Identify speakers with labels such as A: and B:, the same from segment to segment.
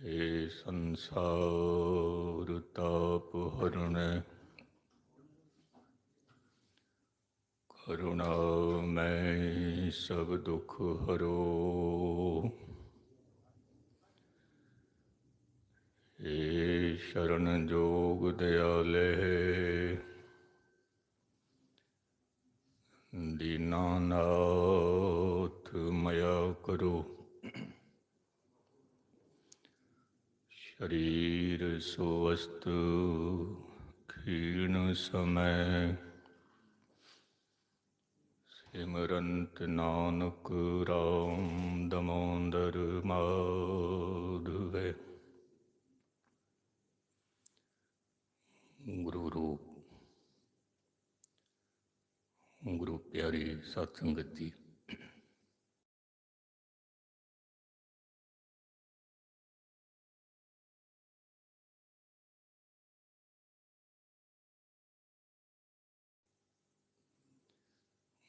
A: ਏ ਸੰਸਾਰ ਤਾਪ ਹਰਣੈ। ਕਰੁਣਾ ਮੈਂ ਸਭ ਦੁਖ ਹਰੋ। ਏ ਸ਼ਰਨ ਜੋਗ ਦਿਆਲੇ। ਦੀਨਾਨਾਥ ਮਇਆ ਕਰੋ। ਸ਼ਰੀਰ ਸੁਵਸਤ ਖੀਣ ਸਿਮਰੰਤ ਨਾਨਕ ਰਾਮ ਦਮੋਦਰ ਮਾਧਵੇ। ਗੁਰੂ ਰੂਪ। ਗੁਰੂ ਪਿਆਰੀ ਸਤਸੰਗਤ ਜੀ।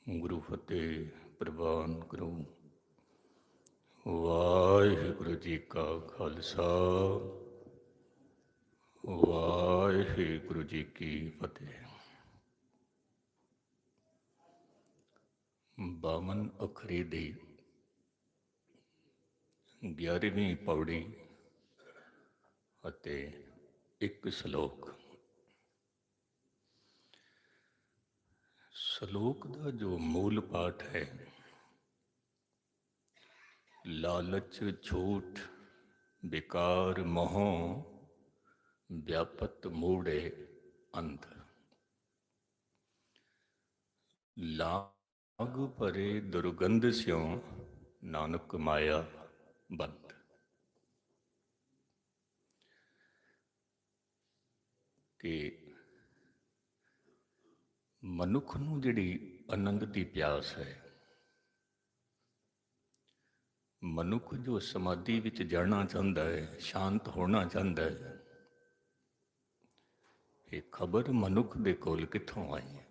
A: ਗੁਰੂ ਫਤਿਹ ਪ੍ਰਵਾਨ ਕਰੋ। ਵਾਹਿਗੁਰੂ ਜੀ ਕਾ ਖਾਲਸਾ। ਵਾਹਿਗੁਰੂ ਜੀ ਕੀ ਫਤਿਹ। ਬਾਮਨ ਅਖਰੀ ਦੀ 11ਵੀਂ ਪੌੜੀ ਅਤੇ ਇੱਕ ਸ਼ਲੋਕ। ਸ਼ਲੋਕ ਦਾ ਜੋ ਮੂਲ ਪਾਠ ਹੈ ਲਾਲਚ ਝੂਠ ਵਿਕਾਰ ਮੋਹ ਵਿਆਪਤ ਮੂੜੇ ਅੰਧ ਲਾਗ ਪਰੇ ਦੁਰਗੰਧ ਸਿਉ ਨਾਨਕ ਮਾਇਆ ਬੰਦ ਕਿ ਮਨੁੱਖ ਨੂੰ ਜਿਹੜੀ ਆਨੰਦ ਦੀ ਪਿਆਸ ਹੈ, ਮਨੁੱਖ ਜੋ ਸਮਾਧੀ ਵਿੱਚ ਜਾਣਾ ਚਾਹੁੰਦਾ ਹੈ, ਸ਼ਾਂਤ ਹੋਣਾ ਚਾਹੁੰਦਾ ਹੈ, ਇਹ ਖਬਰ ਮਨੁੱਖ ਦੇ ਕੋਲ ਕਿੱਥੋਂ ਆਈ ਹੈ?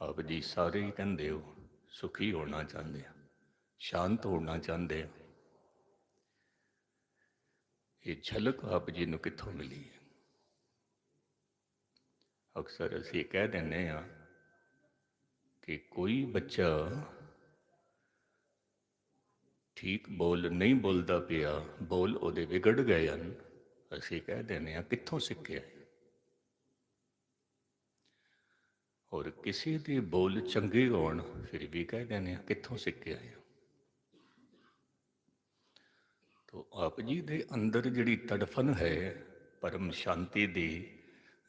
A: ਆਪ ਜੀ ਸਾਰੇ ਹੀ ਕਹਿੰਦੇ ਹੋ, ਸੁਖੀ ਹੋਣਾ ਚਾਹੁੰਦੇ ਆ, ਸ਼ਾਂਤ ਹੋਣਾ ਚਾਹੁੰਦੇ ਆ। ਇਹ ਝਲਕ ਆਪ ਜੀ ਨੂੰ ਕਿੱਥੋਂ ਮਿਲੀ ਹੈ? ਅਕਸਰ ਅਸੀਂ ਕਹਿ ਦਿੰਦੇ ਆ ਕਿ ਕੋਈ ਬੱਚਾ ਠੀਕ ਬੋਲ ਨਹੀਂ ਬੋਲਦਾ ਪਿਆ, ਬੋਲ ਉਹਦੇ ਵਿਗੜ ਗਏ ਹਨ, ਅਸੀਂ ਕਹਿ ਦਿੰਦੇ ਆ ਕਿੱਥੋਂ ਸਿੱਖਿਆ ਔਰ ਕਿਸੇ ਦੇ ਬੋਲ ਚੰਗੇ ਹੋਣ, ਫਿਰ ਵੀ ਕਹਿ ਦਿੰਦੇ ਆ ਕਿੱਥੋਂ ਸਿੱਖਿਆ ਹੈ? ਤੋ ਆਪ ਜੀ ਦੇ ਅੰਦਰ ਜਿਹੜੀ ਤੜਫਨ ਹੈ, ਪਰਮ ਸ਼ਾਂਤੀ ਦੀ,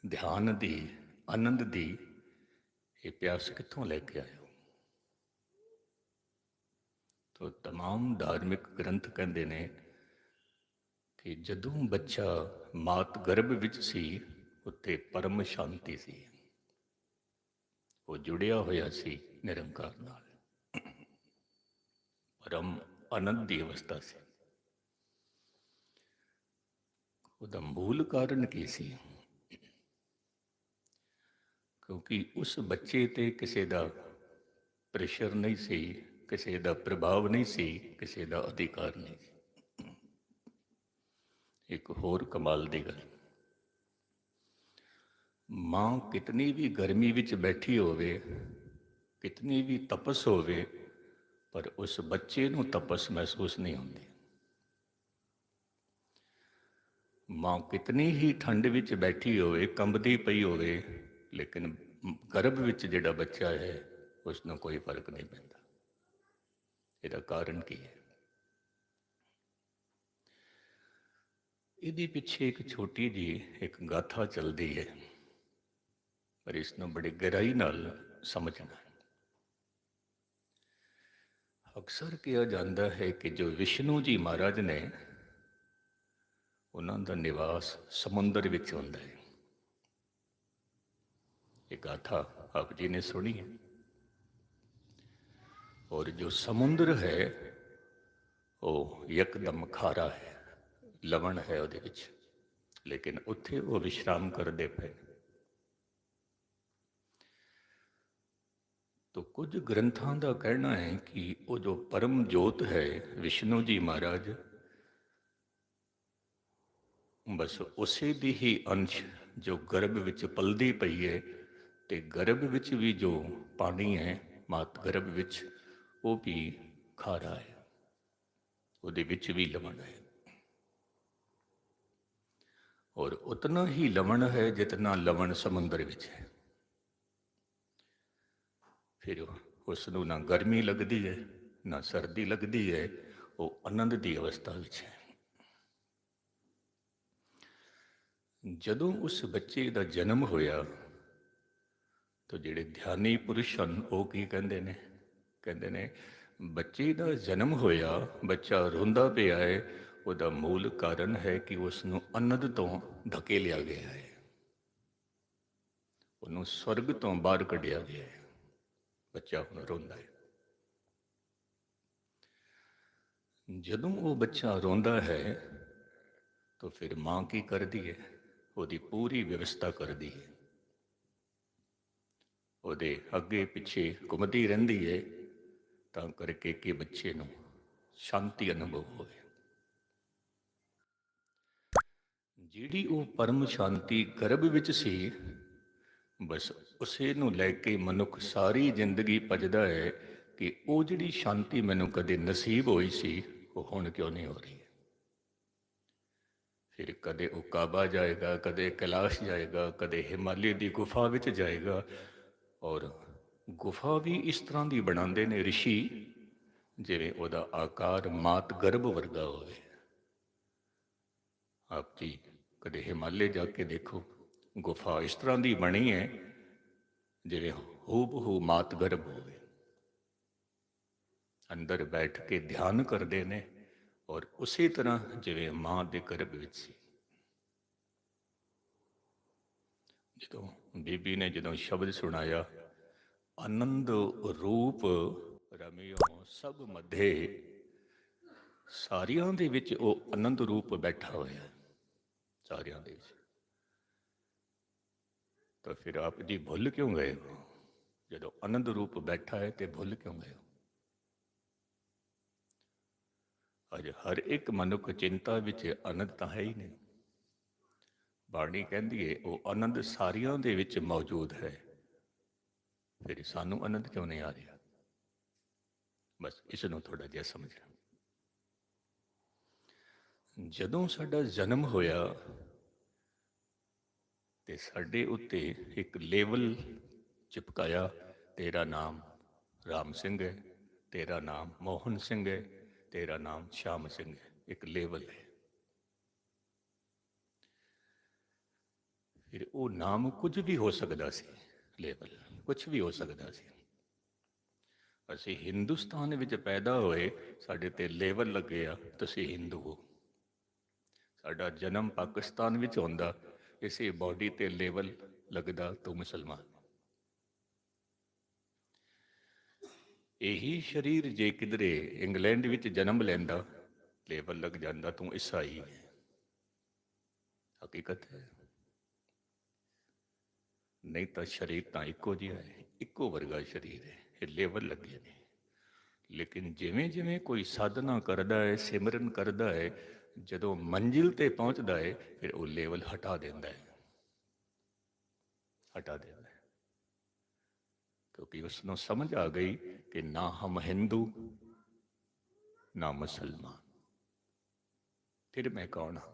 A: ਧਿਆਨ ਦੀ ਆਨੰਦ ਦੀ ਇਹ ਪਿਆਸ ਕਿੱਥੋਂ ਲੈ ਕੇ ਆਇਓ ਤੋ तमाम ਧਾਰਮਿਕ ਗ੍ਰੰਥ ਕਹਿੰਦੇ ਨੇ ਕਿ ਜਦੋਂ ਬੱਚਾ ਮਾਤ ਗਰਭ ਵਿੱਚ ਸੀ ਉੱਥੇ ਪਰਮ ਸ਼ਾਂਤੀ ਸੀ ਉਹ ਜੁੜਿਆ ਹੋਇਆ ਸੀ ਨਿਰੰਕਾਰ ਨਾਲ ਪਰਮ ਆਨੰਦ ਦੀ ਅਵਸਥਾ ਸੀ ਉਹਦਾ ਮੂਲ ਕਾਰਨ ਕੀ ਸੀ ਕਿਉਂਕਿ ਉਸ ਬੱਚੇ ਤੇ ਕਿਸੇ ਦਾ ਪ੍ਰੈਸ਼ਰ ਨਹੀਂ ਸੀ, ਕਿਸੇ ਦਾ ਪ੍ਰਭਾਵ ਨਹੀਂ ਸੀ, ਕਿਸੇ ਦਾ ਅਧਿਕਾਰ ਨਹੀਂ ਸੀ। ਇੱਕ ਹੋਰ ਕਮਾਲ ਦੀ ਗੱਲ। ਮਾਂ ਕਿਤਨੀ ਵੀ ਗਰਮੀ ਵਿੱਚ ਬੈਠੀ ਹੋਵੇ, ਕਿਤਨੀ ਵੀ ਤਪਸ ਹੋਵੇ, ਪਰ ਉਸ ਬੱਚੇ ਨੂੰ ਤਪਸ ਮਹਿਸੂਸ ਨਹੀਂ ਹੁੰਦੀ। ਮਾਂ ਕਿਤਨੀ ਹੀ ਠੰਡ ਵਿੱਚ ਬੈਠੀ ਹੋਵੇ, ਕੰਬਦੀ ਪਈ ਹੋਵੇ ਲੇਕਿਨ ਗਰਭ ਵਿੱਚ ਜਿਹੜਾ ਬੱਚਾ ਹੈ ਉਸ ਨੂੰ ਕੋਈ ਫ਼ਰਕ ਨਹੀਂ ਪੈਂਦਾ। ਇਹਦਾ ਕਾਰਨ ਕੀ ਹੈ? ਇਹਦੇ ਪਿੱਛੇ ਇੱਕ ਛੋਟੀ ਜੀ ਇੱਕ ਗਾਥਾ ਚੱਲਦੀ ਹੈ, ਪਰ ਇਸ ਨੂੰ ਬੜੀ ਗਹਿਰਾਈ ਨਾਲ ਸਮਝਣਾ ਅਕਸਰ ਕਿਹਾ ਜਾਂਦਾ ਹੈ ਕਿ ਜੋ ਵਿਸ਼ਨੂੰ ਜੀ ਮਹਾਰਾਜ ਨੇ, ਉਹਨਾਂ ਦਾ ਨਿਵਾਸ ਸਮੁੰਦਰ ਵਿੱਚ ਹੁੰਦਾ ਹੈ। ਇਹ ਗਾਥਾ ਆਪ ਜੀ ਨੇ ਸੁਣੀ ਹੈ। ਔਰ ਜੋ ਸਮੁੰਦਰ ਹੈ, ਉਹ ਯਕਦਮ ਖਾਰਾ ਹੈ, ਲਵਣ ਹੈ ਉਹਦੇ ਵਿੱਚ। ਲੇਕਿਨ ਉੱਥੇ ਉਹ ਵਿਸ਼ਰਾਮ ਕਰਦੇ ਪਏ। ਤੋ ਕੁਝ ਗ੍ਰੰਥਾਂ ਦਾ ਕਹਿਣਾ ਹੈ ਕਿ ਉਹ ਜੋ ਪਰਮ ਜੋਤ ਹੈ, ਵਿਸ਼ਨੂੰ ਜੀ ਮਹਾਰਾਜ, ਬਸ ਉਸੇ ਦੀ ਹੀ ਅੰਸ਼ ਜੋ ਗਰਭ ਵਿੱਚ ਪਲਦੀ ਪਈ ਹੈ ਤੇ ਗਰਭ ਵਿੱਚ ਵੀ ਜੋ ਪਾਣੀ ਹੈ, ਮਾਤ ਗਰਭ ਵਿੱਚ, ਉਹ ਵੀ ਖਾਰਾ ਹੈ। ਉਹਦੇ ਵਿੱਚ ਵੀ ਲਵਣ ਹੈ। ਔਰ ਉਤਨਾ ਹੀ ਲਵਣ ਹੈ ਜਿਤਨਾ ਲਵਣ ਸਮੁੰਦਰ ਵਿੱਚ ਹੈ। ਫਿਰ ਉਸ ਨੂੰ ਨਾ ਗਰਮੀ ਲੱਗਦੀ ਹੈ, ਨਾ ਸਰਦੀ ਲੱਗਦੀ ਹੈ, ਉਹ ਆਨੰਦ ਦੀ ਅਵਸਥਾ ਵਿੱਚ ਹੈ। ਜਦੋਂ ਉਸ ਬੱਚੇ ਦਾ ਜਨਮ ਹੋਇਆ ਤਾਂ ਜਿਹੜੇ ਧਿਆਨੀ ਪੁਰਸ਼ ਹਨ, ਉਹ ਕੀ ਕਹਿੰਦੇ ਨੇ? ਕਹਿੰਦੇ ਨੇ, ਬੱਚੇ ਦਾ ਜਨਮ ਹੋਇਆ, ਬੱਚਾ ਰੋਂਦਾ ਪਿਆ ਹੈ, ਉਹਦਾ ਮੂਲ ਕਾਰਨ ਹੈ ਕਿ ਉਸ ਨੂੰ ਅਨੰਦ ਤੋਂ ਧਕੇਲਿਆ ਗਿਆ ਹੈ। ਉਹਨੂੰ ਸਵਰਗ ਤੋਂ ਬਾਹਰ ਕੱਢਿਆ ਗਿਆ ਹੈ। ਬੱਚਾ ਹੁਣ ਰੋਂਦਾ ਹੈ। ਜਦੋਂ ਉਹ ਬੱਚਾ ਰੋਂਦਾ ਹੈ, ਤਾਂ ਫਿਰ ਮਾਂ ਕੀ ਕਰਦੀ ਹੈ? ਉਹਦੀ ਪੂਰੀ ਵਿਵਸਥਾ ਕਰਦੀ ਹੈ। ਉਹਦੇ ਅੱਗੇ ਪਿੱਛੇ ਘੁੰਮਦੀ ਰਹਿੰਦੀ ਹੈ ਤਾਂ ਕਰਕੇ ਕਿ ਬੱਚੇ ਨੂੰ ਸ਼ਾਂਤੀ ਅਨੁਭਵ ਹੋਵੇ। ਜਿਹੜੀ ਉਹ ਪਰਮ ਸ਼ਾਂਤੀ ਗਰਭ ਵਿੱਚ ਸੀ, ਬਸ ਉਸੇ ਨੂੰ ਲੈ ਕੇ ਮਨੁੱਖ ਸਾਰੀ ਜ਼ਿੰਦਗੀ ਭਜਦਾ ਹੈ ਕਿ ਉਹ ਜਿਹੜੀ ਸ਼ਾਂਤੀ ਮੈਨੂੰ ਕਦੇ ਨਸੀਬ ਹੋਈ ਸੀ, ਉਹ ਹੁਣ ਕਿਉਂ ਨਹੀਂ ਹੋ ਰਹੀ ਫਿਰ ਕਦੇ ਉਹ ਕਾਬਾ ਜਾਏਗਾ, ਕਦੇ ਕੈਲਾਸ਼ ਜਾਏਗਾ, ਕਦੇ ਹਿਮਾਲਿਆ ਦੀ ਗੁਫਾ ਵਿੱਚ ਜਾਏਗਾ ਔਰ ਗੁਫਾ ਵੀ ਇਸ ਤਰ੍ਹਾਂ ਦੀ ਬਣਾਉਂਦੇ ਨੇ ઋષਿ ਜਿਵੇਂ ਉਹਦਾ ਆਕਾਰ ਮਾਤ ਗਰਭ ਵਰਗਾ ਹੋਵੇ। ਆਪ ਜੀ ਕਦੇ ਹਿਮਾਲੇ ਜਾ ਕੇ ਦੇਖੋ, ਗੁਫਾ ਇਸ ਤਰ੍ਹਾਂ ਦੀ ਬਣੀ ਹੈ, ਜਿਵੇਂ ਹੂਬਹੂ ਮਾਤ ਗਰਭ ਹੋਵੇ। ਅੰਦਰ ਬੈਠ ਕੇ ਧਿਆਨ ਕਰਦੇ ਨੇ ਔਰ ਉਸੇ ਤਰ੍ਹਾਂ ਜਿਵੇਂ ਮਾਂ ਦੇ ਗਰਭ ਵਿੱਚ ਸੀ। ਜਦੋਂ ਬੀਬੀ ਨੇ ਜਦੋਂ ਸ਼ਬਦ ਸੁਣਾਇਆ, ਆਨੰਦ ਰੂਪ ਰਮਿਓ ਸਭ ਮਧੇ, ਸਾਰਿਆਂ ਦੇ ਵਿੱਚ ਉਹ ਆਨੰਦ ਰੂਪ ਬੈਠਾ ਹੋਇਆ, ਸਾਰਿਆਂ ਦੇ ਵਿੱਚ। ਤਾਂ ਫਿਰ ਆਪ ਜੀ ਭੁੱਲ ਕਿਉਂ ਗਏ ਹੋ? ਜਦੋਂ ਆਨੰਦ ਰੂਪ ਬੈਠਾ ਹੈ ਤੇ ਭੁੱਲ ਕਿਉਂ ਗਏ ਹੋ? ਅੱਜ ਹਰ ਇੱਕ ਮਨੁੱਖ ਚਿੰਤਾ ਵਿੱਚ ਆਨੰਦ ਤਾਂ ਹੈ ਹੀ ਨਹੀਂ। ਬਾਣੀ ਕਹਿੰਦੀ ਏ, ਉਹ ਆਨੰਦ ਸਾਰਿਆਂ ਦੇ ਵਿੱਚ ਮੌਜੂਦ ਹੈ। ਫਿਰ ਸਾਨੂੰ ਆਨੰਦ ਕਿਉਂ ਨਹੀਂ ਆ ਰਿਹਾ? ਬਸ ਇਸ ਨੂੰ ਥੋੜਾ ਜਿਹਾ ਸਮਝਣਾ। ਜਦੋਂ ਸਾਡਾ ਜਨਮ ਹੋਇਆ ਤੇ ਸਾਡੇ ਉੱਤੇ ਇੱਕ ਲੇਵਲ ਚਿਪਕਾਇਆ, ਤੇਰਾ ਨਾਮ ਰਾਮ ਸਿੰਘ ਹੈ, ਤੇਰਾ ਨਾਮ ਮੋਹਨ ਸਿੰਘ ਹੈ, ਤੇਰਾ ਨਾਮ ਸ਼ਾਮ ਸਿੰਘ ਹੈ, ਇੱਕ ਲੇਵਲ ਹੈ। ਫਿਰ ਉਹ ਨਾਮ ਕੁਝ ਵੀ ਹੋ ਸਕਦਾ ਸੀ ਲੇਬਲ ਕੁਝ ਵੀ ਹੋ ਸਕਦਾ ਸੀ। ਅਸੀਂ ਹਿੰਦੁਸਤਾਨ ਵਿੱਚ ਪੈਦਾ ਹੋਏ, ਸਾਡੇ ਤੇ ਲੇਵਲ ਲੱਗਿਆ ਤੁਸੀਂ ਹਿੰਦੂ ਹੋ। ਸਾਡਾ ਜਨਮ ਪਾਕਿਸਤਾਨ ਵਿੱਚ ਹੁੰਦਾ, ਇਸੇ ਬਾਡੀ ਤੇ ਲੇਬਲ ਲੱਗਦਾ ਤੂੰ ਮੁਸਲਮਾਨ। ਇਹੀ ਸਰੀਰ ਜੇ ਕਿਧਰੇ ਇੰਗਲੈਂਡ ਵਿੱਚ ਜਨਮ ਲੈਂਦਾ ਲੇਬਲ ਲੱਗ ਜਾਂਦਾ ਤੂੰ ਈਸਾਈ। ਹੈ ਹਕੀਕਤ ਹੈ। ਨਹੀਂ ਤਾਂ ਸਰੀਰ ਤਾਂ ਇੱਕੋ ਜਿਹਾ ਹੈ, ਇੱਕੋ ਵਰਗਾ ਸਰੀਰ ਹੈ, ਇਹ ਲੇਵਲ ਲੱਗੇ ਨੇ। ਲੇਕਿਨ ਜਿਵੇਂ ਜਿਵੇਂ ਕੋਈ ਸਾਧਨਾ ਕਰਦਾ ਹੈ, ਸਿਮਰਨ ਕਰਦਾ ਹੈ, ਜਦੋਂ ਮੰਜ਼ਿਲ ਤੇ ਪਹੁੰਚਦਾ ਹੈ, ਫਿਰ ਉਹ ਲੇਵਲ ਹਟਾ ਦਿੰਦਾ ਹੈ। ਹਟਾ ਦਿੰਦਾ ਹੈ। ਕਿਉਂਕਿ ਉਸ ਨੂੰ ਸਮਝ ਆ ਗਈ ਕਿ ਨਾ ਹਮ ਹਿੰਦੂ, ਨਾ ਮੁਸਲਮਾਨ। ਫਿਰ ਮੈਂ ਕੌਣ ਹਾਂ?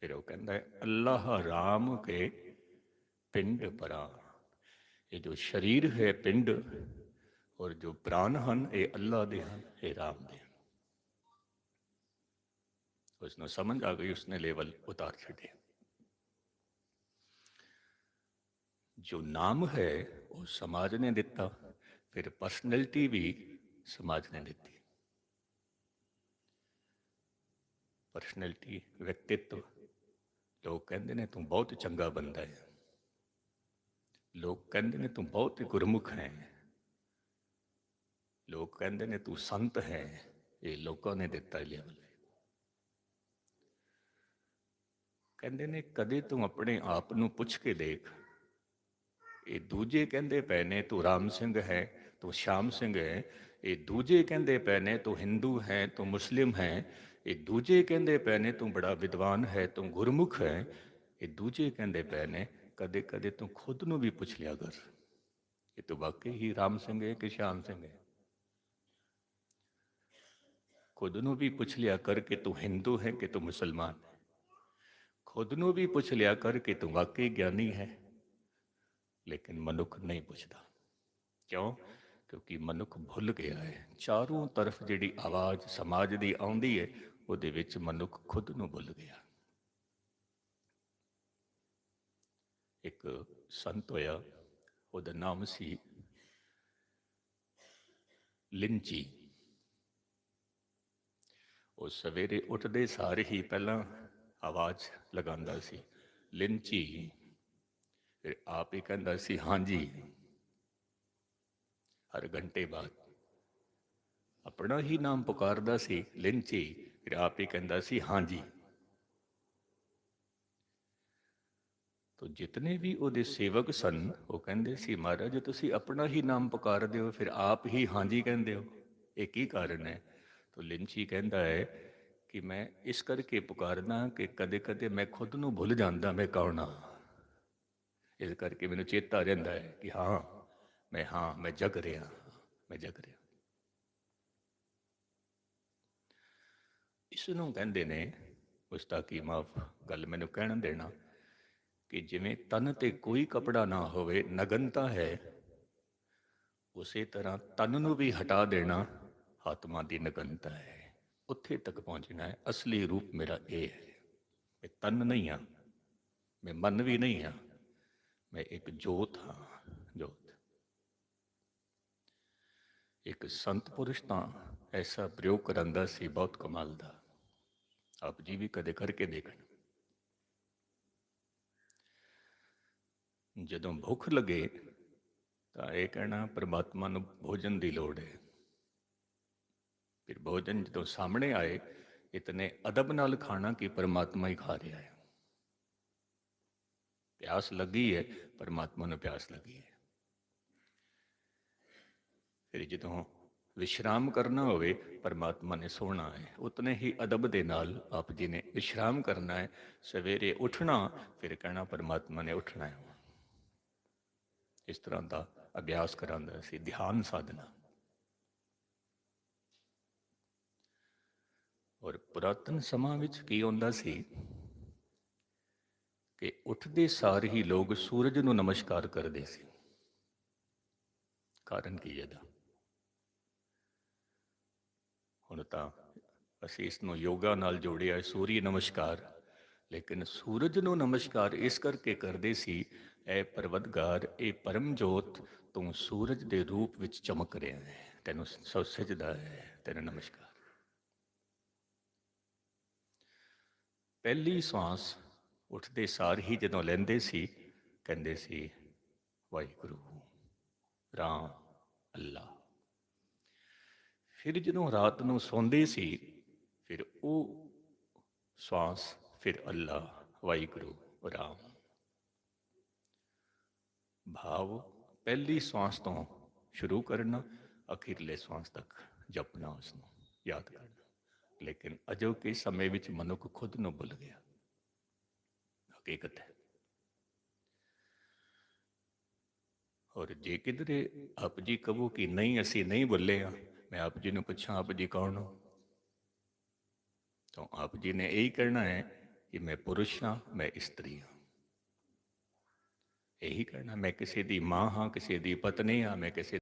A: ਫਿਰ ਉਹ ਕਹਿੰਦਾ ਹੈ, ਅੱਲਾਹ ਰਾਮ ਕੇ ਪਿੰਡ ਪਰਾ। ਇਹ ਜੋ ਸਰੀਰ ਹੈ ਪਿੰਡ ਔਰ ਜੋ ਪ੍ਰਾਨ ਹਨ, ਇਹ ਅੱਲਾਹ ਦੇ ਹਨ, ਇਹ ਰਾਮ ਦੇ ਹਨ। ਉਸ ਨੂੰ ਸਮਝ ਆ ਗਈ, ਉਸਨੇ ਲੈਵਲ ਉਤਾਰ ਛੱਡਿਆ ਜੋ ਨਾਮ ਹੈ, ਉਹ ਸਮਾਜ ਨੇ ਦਿੱਤਾ, ਫਿਰ ਪਰਸਨੈਲਿਟੀ ਵੀ ਸਮਾਜ ਨੇ ਦਿੱਤੀ। ਪਰਸਨੈਲਿਟੀ ਵਿਅਕਤਿਤਵ, ਲੋਕ ਕਹਿੰਦੇ ਨੇ, ਤੂੰ ਬਹੁਤ ਚੰਗਾ ਬੰਦਾ ਹੈ। ਲੋਕ ਕਹਿੰਦੇ ਨੇ ਤੂੰ ਬਹੁਤ ਗੁਰਮੁਖ ਹੈ। ਲੋਕ ਕਹਿੰਦੇ ਨੇ ਤੂੰ ਸੰਤ ਹੈ। ਇਹ ਲੋਕਾਂ ਨੇ ਦਿੱਤਾ ਲੈਵਲ ਕਹਿੰਦੇ ਨੇ ਕਦੇ ਤੂੰ ਆਪਣੇ ਆਪ ਨੂੰ ਪੁੱਛ ਕੇ ਦੇਖ। ਇਹ ਦੂਜੇ ਕਹਿੰਦੇ ਪਏ ਨੇ ਤੂੰ ਰਾਮ ਸਿੰਘ ਹੈ, ਤੂੰ ਸ਼ਾਮ ਸਿੰਘ ਹੈ। ਇਹ ਦੂਜੇ ਕਹਿੰਦੇ ਪਏ ਨੇ ਤੂੰ ਹਿੰਦੂ ਹੈ, ਤੂੰ ਮੁਸਲਿਮ ਹੈ। ਇਹ ਦੂਜੇ ਕਹਿੰਦੇ ਪਏ ਨੇ ਤੂੰ ਬੜਾ ਵਿਦਵਾਨ ਹੈ, ਤੂੰ ਗੁਰਮੁਖ ਹੈ। ਇਹ ਦੂਜੇ ਕਹਿੰਦੇ ਪਏ ਨੇ ਕਦੇ ਕਦੇ ਤੂੰ ਖੁਦ ਨੂੰ ਵੀ ਪੁੱਛ ਲਿਆ ਕਰ ਕਿ ਤੂੰ ਵਾਕਈ ਹੀ ਰਾਮ ਸਿੰਘ ਹੈ ਕਿ ਸ਼ਾਮ ਸਿੰਘ ਹੈ? ਖੁਦ ਨੂੰ ਵੀ ਪੁੱਛ ਲਿਆ ਕਰ ਕਿ ਤੂੰ ਹਿੰਦੂ ਹੈ ਕਿ ਤੂੰ ਮੁਸਲਮਾਨ ਹੈ? ਖੁਦ ਨੂੰ ਵੀ ਪੁੱਛ ਲਿਆ ਕਰ ਕਿ ਤੂੰ ਵਾਕਈ ਗਿਆਨੀ ਹੈ? ਲੇਕਿਨ ਮਨੁੱਖ ਨਹੀਂ ਪੁੱਛਦਾ। ਕਿਉਂ? ਕਿਉਂਕਿ ਮਨੁੱਖ ਭੁੱਲ ਗਿਆ ਹੈ। ਚਾਰੋਂ ਤਰਫ ਜਿਹੜੀ ਆਵਾਜ਼ ਸਮਾਜ ਦੀ ਆਉਂਦੀ ਹੈ, ਉਹਦੇ ਵਿੱਚ ਮਨੁੱਖ ਖੁਦ ਨੂੰ ਭੁੱਲ ਗਿਆ। ਇੱਕ ਸੰਤ ਹੋਇਆ, ਉਹਦਾ ਨਾਮ ਸੀ ਲਿੰਚੀ। ਉਹ ਸਵੇਰੇ ਉੱਠਦੇ ਸਾਰੇ ਹੀ ਪਹਿਲਾਂ ਆਵਾਜ਼ ਲਗਾਉਂਦਾ ਸੀ, ਲਿੰਚੀ। ਫਿਰ ਆਪ ਹੀ ਕਹਿੰਦਾ ਸੀ, ਹਾਂਜੀ। ਹਰ ਘੰਟੇ ਬਾਅਦ ਆਪਣਾ ਹੀ ਨਾਮ ਪੁਕਾਰਦਾ ਸੀ, ਲਿੰਚੀ। ਫਿਰ ਆਪ ਹੀ ਕਹਿੰਦਾ ਸੀ, ਹਾਂਜੀ। ਤੋ ਜਿਤਨੇ ਵੀ ਉਹਦੇ ਸੇਵਕ ਸਨ, ਉਹ ਕਹਿੰਦੇ ਸੀ, ਮਹਾਰਾਜ, ਤੁਸੀਂ ਆਪਣਾ ਹੀ ਨਾਮ ਪੁਕਾਰਦੇ ਹੋ ਫਿਰ ਆਪ ਹੀ ਹਾਂਜੀ ਕਹਿੰਦੇ ਹੋ। ਇਹ ਕੀ ਕਾਰਨ ਹੈ? ਤੋ ਲਿੰਚੀ ਕਹਿੰਦਾ ਹੈ ਕਿ ਮੈਂ ਇਸ ਕਰਕੇ ਪੁਕਾਰਦਾ ਕਿ ਕਦੇ-ਕਦੇ ਮੈਂ ਖੁਦ ਨੂੰ ਭੁੱਲ ਜਾਂਦਾ, ਮੈਂ ਕੌਣ। ਹਾਂ ਇਸ ਕਰਕੇ ਮੈਨੂੰ ਚੇਤਾ ਰਹਿੰਦਾ ਹੈ ਕਿ ਹਾਂ, ਮੈਂ ਹਾਂ, ਮੈਂ ਜਗ ਰਿਹਾ, ਮੈਂ ਜਗ ਰਿਹਾ। ਇਸ ਨੂੰ ਕਹਿੰਦੇ ਨੇ, ਉਸ ਕੀ ਮਾਫ ਗੱਲ ਮੈਨੂੰ ਕਹਿਣ ਦੇਣਾ। ਕਿ ਜਿਵੇਂ ਤਨ ਤੇ ਕੋਈ ਕਪੜਾ ਨਾ ਹੋਵੇ ਨਗਨਤਾ ਹੈ ਉਸੇ ਤਰ੍ਹਾਂ ਤਨ ਨੂੰ ਵੀ ਹਟਾ ਦੇਣਾ ਆਤਮਾ ਦੀ ਨਗਨਤਾ ਹੈ ਉੱਥੇ ਤੱਕ ਪਹੁੰਚਣਾ ਹੈ ਅਸਲੀ ਰੂਪ ਮੇਰਾ ਇਹ ਹੈ ਮੈਂ ਤਨ ਨਹੀਂ ਹਾਂ ਮੈਂ ਮਨ ਵੀ ਨਹੀਂ ਹਾਂ ਮੈਂ ਇੱਕ ਜੋਤ ਹਾਂ ਜੋਤ ਇੱਕ ਸੰਤ ਪੁਰਸ਼ ਤਾਂ ਐਸਾ ਪ੍ਰਯੋਗ ਕਰੰਦਾ ਸੀ ਬਹੁਤ ਕਮਾਲ ਦਾ ਆਪ ਜੀ ਵੀ ਕਦੇ ਕਰਕੇ ਦੇਖਣ ਜਦੋਂ ਭੁੱਖ ਲੱਗੇ ਤਾਂ ਇਹ ਕਹਿਣਾ ਪ੍ਰਮਾਤਮਾ ਨੂੰ ਭੋਜਨ ਦੀ ਲੋੜ ਹੈ। ਫਿਰ ਭੋਜਨ ਜਦੋਂ ਸਾਹਮਣੇ ਆਏ, ਇਤਨੇ ਅਦਬ ਨਾਲ ਖਾਣਾ ਕਿ ਪਰਮਾਤਮਾ ਹੀ ਖਾ ਰਿਹਾ ਹੈ। ਪਿਆਸ ਲੱਗੀ ਹੈ, ਪਰਮਾਤਮਾ ਨੂੰ ਪਿਆਸ ਲੱਗੀ ਹੈ। ਫਿਰ ਜਦੋਂ ਵਿਸ਼ਰਾਮ ਕਰਨਾ ਹੋਵੇ, ਪਰਮਾਤਮਾ ਨੇ ਸੋਣਾ ਹੈ। ਉਤਨੇ ਹੀ ਅਦਬ ਦੇ ਨਾਲ ਆਪ ਜੀ ਨੇ ਵਿਸ਼ਰਾਮ ਕਰਨਾ ਹੈ। ਸਵੇਰੇ ਉੱਠਣਾ, ਫਿਰ ਕਹਿਣਾ ਪਰਮਾਤਮਾ ਨੇ ਉੱਠਣਾ ਹੈ। ਇਸ ਤਰ੍ਹਾਂ ਦਾ ਅਭਿਆਸ ਕਰਾਂਦਾ ਸੀ ਧਿਆਨ ਸਾਧਨਾ। ਔਰ ਪੁਰਾਤਨ ਸਮਾਂ ਵਿੱਚ ਕੀ ਹੁੰਦਾ ਸੀ ਕਿ ਉੱਠਦੇ ਸਾਰ ਹੀ ਲੋਕ ਸੂਰਜ ਨੂੰ ਨਮਸਕਾਰ ਕਰਦੇ ਸੀ। ਕਾਰਨ ਕੀ ਇਹਦਾ? ਹੁਣ ਤਾਂ ਅਸੀਂ ਇਸ ਨੂੰ ਯੋਗਾ ਨਾਲ ਜੋੜਿਆ ਹੈ ਨਮਸਕਾਰ, ਲੇਕਿਨ ਸੂਰਜ ਨੂੰ ਨਮਸਕਾਰ ਇਸ ਕਰਕੇ ਕਰਦੇ ਸੀ ਐ ਪਰਵਤਗਾਰ ਇਹ ਪਰਮ ਜੋਤ ਤੂੰ ਸੂਰਜ ਦੇ ਰੂਪ ਵਿੱਚ ਚਮਕ ਰਿਹਾ ਹੈ। ਤੈਨੂੰ ਸੋ ਸਜਦਾ ਹੈ। ਤੈਨੂੰ ਨਮਸਕਾਰ। ਪਹਿਲੀ ਸਵਾਸ ਉੱਠਦੇ ਸਾਰ ਹੀ ਜਦੋਂ ਲੈਂਦੇ ਸੀ, ਕਹਿੰਦੇ ਸੀ, ਵਾਹਿਗੁਰੂ, ਰਾਮ, ਅੱਲਾ। ਫਿਰ ਜਦੋਂ ਰਾਤ ਨੂੰ ਸੌਂਦੇ ਸੀ, ਫਿਰ ਉਹ ਸਵਾਸ ਫਿਰ ਅੱਲਾ, ਵਾਹਿਗੁਰੂ, ਰਾਮ। ਭਾਵ ਪਹਿਲੀ ਸਵਾਸ ਤੋਂ ਸ਼ੁਰੂ ਕਰਨਾ, ਅਖੀਰਲੇ ਸਵਾਸ ਤੱਕ ਜਪਣਾ ਉਸ ਨੂੰ ਯਾਦ ਕਰਨਾ। ਲੇਕਿਨ ਅਜੋਕੇ ਸਮੇਂ ਵਿੱਚ ਮਨੁੱਖ ਖੁਦ ਨੂੰ ਭੁੱਲ ਗਿਆ। ਹਕੀਕਤ ਹੈ। ਔਰ ਜੇ ਕਿਧਰੇ ਆਪ ਜੀ ਕਹੋ ਕਿ ਨਹੀਂ, ਅਸੀਂ ਨਹੀਂ ਭੁੱਲੇ ਆ ਮੈਂ ਆਪ ਜੀ ਨੂੰ ਪੁੱਛਾਂ, ਆਪ ਜੀ ਕੌਣ ਹੋ? ਤਾਂ ਆਪ ਜੀ ਨੇ ਇਹੀ ਕਹਿਣਾ ਹੈ ਕਿ ਮੈਂ ਪੁਰਸ਼ ਹਾਂ, ਮੈਂ ਇਸਤਰੀ ਹਾਂ। ਇਹੀ ਕਹਿਣਾ ਮੈਂ ਕਿਸੇ ਦੀ ਮਾਂ ਹਾਂ ਕਿਸੇ ਦੀ ਪਤਨੀ ਹਾਂ ਮੈਂ ਕਿਸੇ